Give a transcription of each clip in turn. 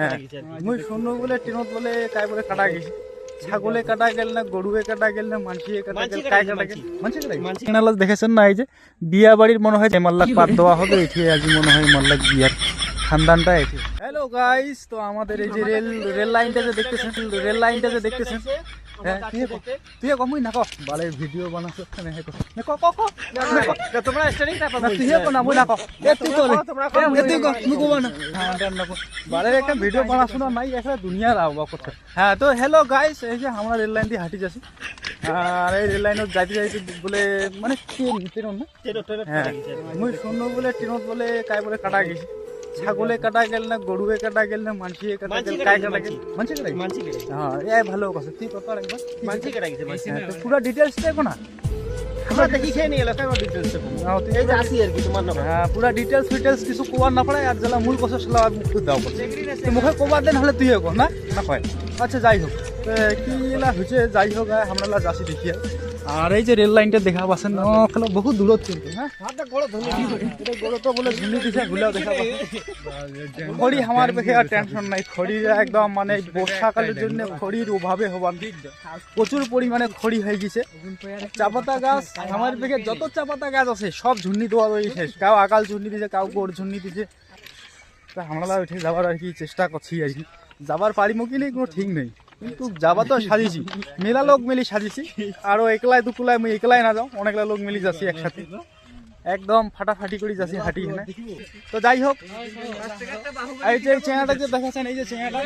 হ্যাঁ। মুই শুনু বলে ট্রেনত বলে কাই বলে কাটা গেছে ছাগলে কাটা গেল না গরুয়ে কাটা গেল না মানসিয়ে কাটা গেল কাই কাটা গেল মানসি কাটা গেল। চ্যানেল দেখেছেন না এই যে বিয়া বাড়ির মনে হয় যে মাল্লাক পাত দেওয়া হবে এটি আজ মনে হয় মাল্লাক বিয়ার খানদানটা এটি হ্যালো গাইস তো আমাদের এই যে রেল রেল লাইনটা যে দেখতেছেন রেল লাইনটা যে দেখতেছেন তুই ক। তুই কমই না ক বালে ভিডিও বানাছ না হে না ক ক ক। না তোমরা না তুই ক না মুই না ক এ তুই ক এ তুই ক মুই কব না হ্যাঁ বালে একটা ভিডিও বানাছ না নাই একটা দুনিয়ার আবহাওয়া করতে হ্যাঁ তো হ্যালো গাইস এই যে আমরা রেল লাইন দিয়ে হাঁটি যাচ্ছি। আর এই রেল লাইনত যাইতে যাইতে বলে মানে ট্রেন ট্রেন না? হ্যাঁ মুই শুনু বলে ট্রেনত বলে কাই বলে কাটা গেছে। ছাগলে কাটা গেল না গরুয়ে কাটা গেল না মানসিয়ে কাটা গেল কাই কাটা গেল? মানসি কাটা মানসি কেটে হ্যাঁ এই ভালো কথা তুই কত একবার মানসি কেটে গেছে মানসি হ্যাঁ, তো পুরো ডিটেলস দেখো না আমরা দেখি খেয়ে নিয়ে হ্যাঁ, এই যে আসি আর কি তোমার নাম। হ্যাঁ পুরা ডিটেলস ফিটেলস কিছু কোয়ার না পড়ে আর যারা মূল কথা সালা মুখ দাও পড়ছে মুখে কোবার দেন হলে তুই কর না? না কয় আচ্ছা যাই হোক। কি এলা হয়েছে? যাই হোক আমরা লা যাচ্ছি দেখি। আর। এই যে রেল লাইনটা দেখা পাচ্ছেন দূরত কিন্তু হ্যাঁ? খড়ি আমার আর টেনশন নাই, খড়ি একদম মানে বর্ষাকালের জন্য খড়ির অভাবে হবার প্রচুর পরিমাণে খড়ি হয়ে গেছে। চাপাতা গাছ, আমার পেখে যত চাপাতা গাছ আছে, সব ঝুন্নি দেওয়া রয়েছে কাউ আকাল ঝুন্নি দিছে, কাউ গোড় ঝুন্নি দিছে। তা আমরা উঠে যাবার আর কি চেষ্টা করছি আর কি। যাবার পারিমো কি নেই, কোনো ঠিক নেই। কিন্তু যাবা তো সাজিছি। মেলা লোক মিলি সাজিছি। আরও একলাই দুকুলাই মুই একলাই না যাও, অনেকলা লোক মিলি যাচ্ছি একসাথে। একদম ফাটাফাটি করে যাচ্ছি হাঁটি এখানে তো যাই হোক, এই যে চেঙাটা যে দেখাচ্ছেন, এই যে চেঙাটা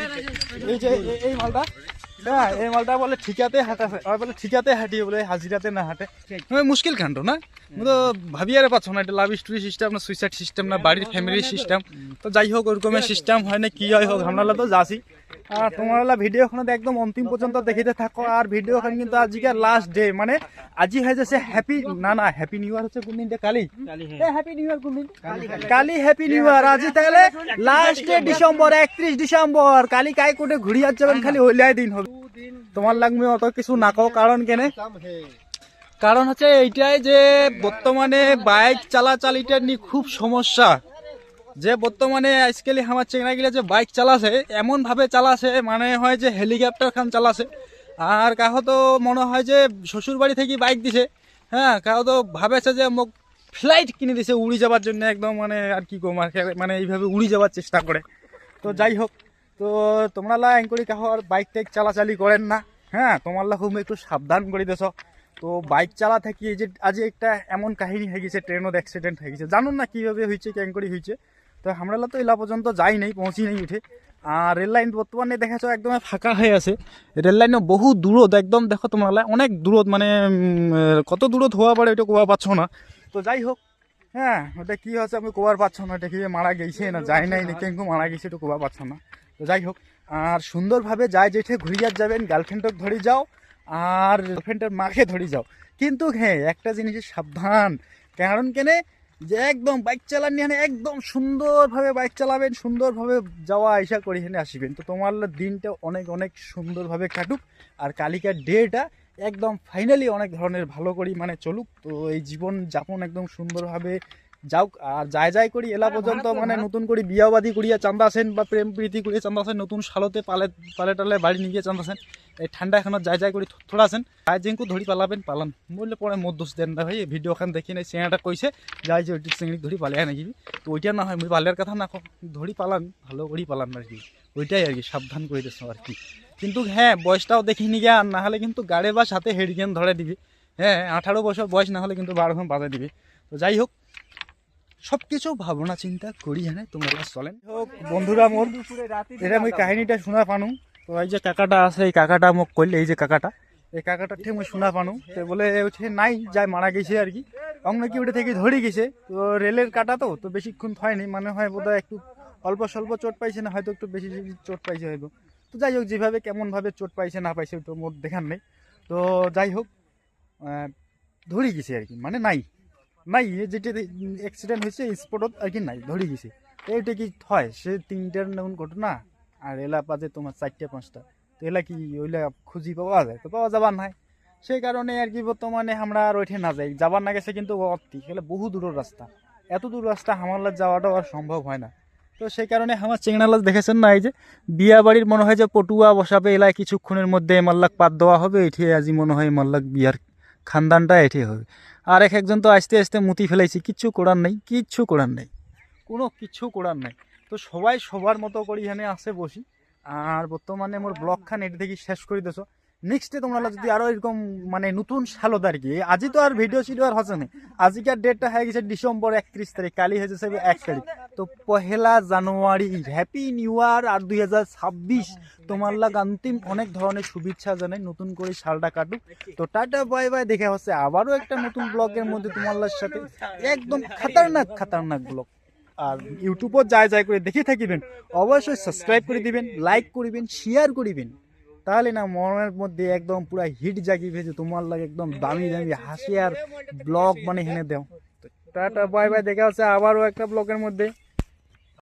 এই যে এই- মালটা হ্যাঁ এই মালটা বলে ঠিকাতে হাঁটাছে, আর বলে ঠিকাতে হাঁটি, বলে হাজিরাতে না হাঁটে। মুশকিল কাণ্ড না? তো ভাবি আর পাচ্ছ না, এটা লাভ স্টোরি সিস্টেম না সুইসাইড সিস্টেম না, বাড়ির ফ্যামিলি সিস্টেম তো যাই হোক ওরকমের সিস্টেম হয় না, কি হয় হোক আমরা তো যাচ্ছি। আর তোমরা ভিডিওখানে একদম অন্তিম পর্যন্ত দেখিতে থাকো। আর ভিডিওখান কিন্তু আজকে লাস্ট ডে মানে আজি হয়ে যাচ্ছে হ্যাপি না না হ্যাপি নিউ ইয়ার হচ্ছে কোন দিনটা? কালি? হ্যাপি নিউ ইয়ার কোন দিন? কালি হ্যাপি নিউ ইয়ার আজি তাহলে লাস্ট ডে ডিসেম্বর একত্রিশ ডিসেম্বর কালি কাই কোটে ঘুরিয়ে যাবেন খালি হইলাই দিন হবে। তোমার লাগবে অত কিছু না কও কারণ কেনে? কারণ হচ্ছে এইটাই যে বর্তমানে বাইক চালাচালিটা নিয়ে খুব সমস্যা। যে বর্তমানে আজকালি আমার চেংড়াগুলো যে বাইক চালাছে, এমন ভাবে চালাছে মানে হয় যে হেলিকপ্টার খান চালাছে। আর কাহো তো মনে হয় যে শ্বশুর বাড়ি থেকে বাইক দিছে হ্যাঁ কাহো তো ভাবেছে যে মোক ফ্লাইট কিনে দিছে উড়ি যাবার জন্য একদম মানে আর কি কম, আর মানে এইভাবে উড়ি যাওয়ার চেষ্টা করে। তো যাই হোক, তো তোমরা লা করি কাহো আর বাইক টাইক চালাচালি করেন না হ্যাঁ তোমার লা খুব একটু সাবধান করে দেছ। তো বাইক চালা থাকি এই যে, আজ একটা এমন কাহিনী হয়ে গেছে ট্রেনত অ্যাক্সিডেন্ট হয়ে গেছে। জানো না কীভাবে হয়েছে কেন করে হয়েছে। তো আমরা তো এলা পর্যন্ত যাই নাই, পৌঁছি নাই উঠে। আর রেল লাইন বর্তমানে দেখাছো একদম ফাঁকা হয়ে আছে। রেল লাইনও বহু দূরত, একদম দেখো তোমরা অনেক দূরত মানে কত দূরত হওয়া পারে এটা কোয়া পাচ্ছ না। তো যাই হোক হ্যাঁ ওটা কি হচ্ছে আমি কোবার পাচ্ছ না, এটা কি মারা গেছে না যাই নাই কেউ মারা গেছে, এটা কোবা পাচ্ছ না। তো যাই হোক, আর সুন্দরভাবে যায় যেঠে ঘুরিয়ার যাবেন গার্লফ্রেন্ডক ধরে যাও, আর গার্লফ্রেন্ডের মাকে ধরে যাও। কিন্তু হ্যাঁ একটা জিনিসের সাবধান, কারণ কেনে যে একদম বাইক চালান নিয়ে একদম সুন্দরভাবে বাইক চালাবেন, সুন্দরভাবে যাওয়া আসা করে এখানে আসিবেন। তো তোমার দিনটা অনেক অনেক সুন্দরভাবে কাটুক, আর কালিকার ডেটা একদম ফাইনালি অনেক ধরনের ভালো করি মানে চলুক। তো এই জীবন যাপন একদম সুন্দরভাবে যাওক আর যাই যাই করি এলা পর্যন্ত মানে নতুন করে বিয়াবাদি করিয়া চান্দাছেন বা প্রেম প্রীতি করিয়া চান্দাছেন নতুন সালতে পালে পালে টালে বাড়ি নিয়ে গিয়ে চান্দাছেন এই ঠান্ডা এখনত যাই যাই করে থোড়াছেন যাই যেঙ্কু ধরি পালাবেন পালান বললে পরে মোর দোষ দেন না ভাই এই ভিডিওখান দেখি নাই চেঙাটা কইছে যাই যে ওইটি চিংড়ি ধরি পালিয়া নাকি তো ওইটা না হয় মুই পালিয়ার কথা না ধরি পালান ভালো করি পালান আর কি। ওইটাই আর কি সাবধান করে দিচ্ছ আর কি। কিন্তু হ্যাঁ বয়সটাও দেখিনি গিয়া আর না হলে কিন্তু গাড়ে বা সাথে হেরিকেন ধরে দিবি। হ্যাঁ আঠারো বছর বয়স না হলে কিন্তু বারো ঘণ্টা বাজে দিবি। তো যাই হোক সব কিছু ভাবনা চিন্তা করি হ্যাঁ তোমরা চলেন। হোক বন্ধুরা মোর এটা আমি কাহিনীটা শোনা পানু। তো এই যে কাকাটা আছে এই কাকাটা মোক কইলে এই যে কাকাটা। এই কাকাটার ঠিক মই শোনা পানু। তো বলে উঠে নাই যাই মারা গেছে আর কি। অন্য নাকি ওটা থেকে ধরে গেছে। তো রেলের কাটা তো তো বেশিক্ষণ হয়নি মানে হয় বোধহয় একটু অল্প স্বল্প চোট পাইছে না হয়তো একটু বেশি বেশি চোট পাইছে হয়তো। তো যাই হোক যেভাবে কেমনভাবে চোট পাইছে না পাইছে তো মোর দেখার নেই। তো যাই হোক ধরে গেছে আর কি মানে নাই। নাই যেটা অ্যাক্সিডেন্ট হয়েছে স্পটত আর কি নাই, ধরে গেছে। এইটা কি হয়? সে তিনটার নেউন ঘটনা? আর এলা বাজে তোমার চারটে, পাঁচটা। তো এলা কি ওইলা খুঁজি পাওয়া যায়? তো পাওয়া যাবার নাই। সেই কারণে আর কি বর্তমানে আমরা আর ওইঠে না যাই। যাবার না গেছে কিন্তু অতি। এগুলো বহু দূরের রাস্তা। এত দূর রাস্তা হামাল্লার যাওয়াটাও আর সম্ভব হয় না। তো সেই কারণে আমার চেংনালাজ দেখেছেন না? এই যে বিয়া বাড়ির মনে হয় যে পটুয়া বসাবে এলায় কিছুক্ষণের মধ্যে মাল্লাক পাত দেওয়া হবে, এটি আজি মনে হয় মাল্লাক বিয়ার খানদানটা এটি হবে। আর এক একজন তো আস্তে আস্তে মুতি ফেলাইছি, কিচ্ছু করার নেই, কিচ্ছু করার নেই। কোনো কিচ্ছু করার নেই। তো সবাই সবার মতো করে এখানে আসে বসি। আর বর্তমানে মোর ব্লগ খান এটি থেকে শেষ করে দেছো নেক্সটে তোমরা যদি আরও এরকম মানে নতুন সালত আর কি আজি তো আর ভিডিও সিডিও আর হচ্ছে না। আজিকার ডেটটা হয়ে গেছে ডিসেম্বর একত্রিশ তারিখ কালি হয়েছে সে এক তারিখ। তো পহেলা জানুয়ারি হ্যাপি নিউ ইয়ার আর দুই হাজার ছাব্বিশ। তোমার লাগ অন্তিম অনেক ধরনের শুভেচ্ছা জানাই নতুন করে সালটা কাটুক। তো টাটা বাই বাই দেখে হচ্ছে আবারও একটা নতুন ব্লগের মধ্যে তোমার সাথে। একদম খাতারনাক খাতারনাক ব্লগ আর ইউটিউবও যায় যায় করে দেখে থাকিবেন। অবশ্যই সাবস্ক্রাইব করে দিবেন লাইক করিবেন শেয়ার করিবেন। তাহলে না মনের মধ্যে একদম পুরা হিট জাগিয়ে ভেজে তোমার লাগে একদম দামি দামি হাসি আর ব্লগ মানে হেনে দেও। টাটা বাই বাই দেখা হচ্ছে আবারও একটা ব্লগের মধ্যে।